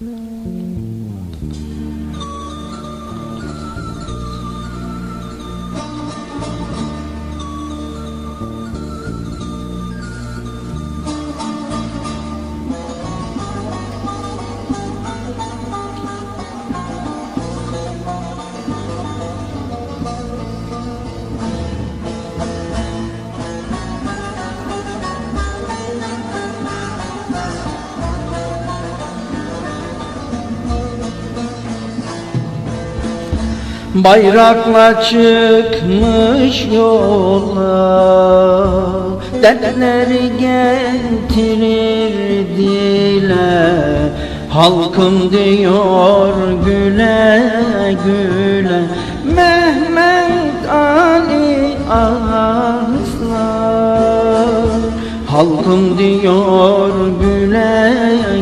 Mm-hmm. Bayrakla çıkmış yola Dertleri getirir dile. Halkım diyor güle güle Mehmet Ali Arslan Halkım diyor güle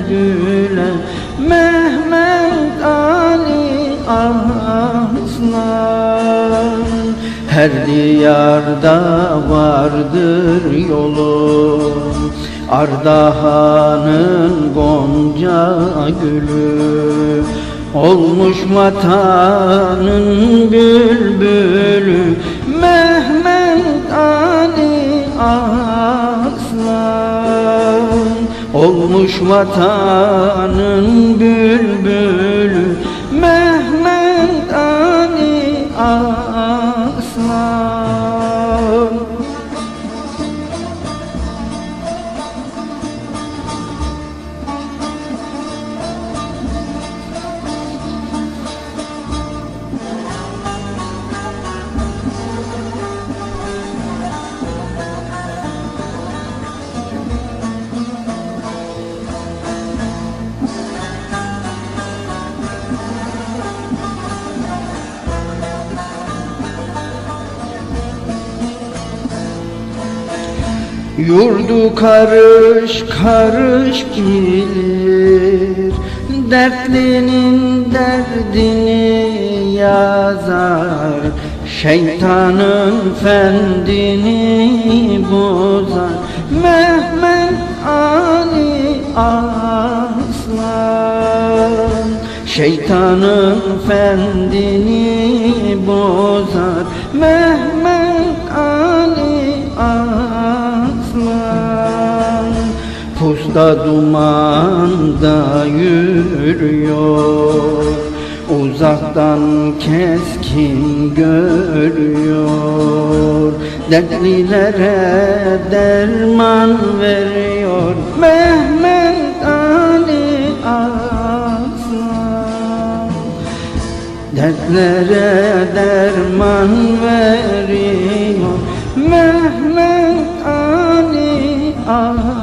güle Mehmet Her diyarda vardır yolu. Ardahan'ın gonca gülü. Olmuş vatanın bülbülü. Mehmet Ali Arslan. Olmuş vatanın bülbülü Yurdu karış karış bilir Dertlinin derdini yazar. Şeytanın fendini bozar. Mehmet Ali Aslan. Şeytanın fendini bozar. Mehmet Pusta dumanda yürüyor. Uzaktan keskin görüyor. Dertlilere derman veriyor. Mehmet Ali Aslan. Dertlere derman veriyor. Mehmet Ali Aslan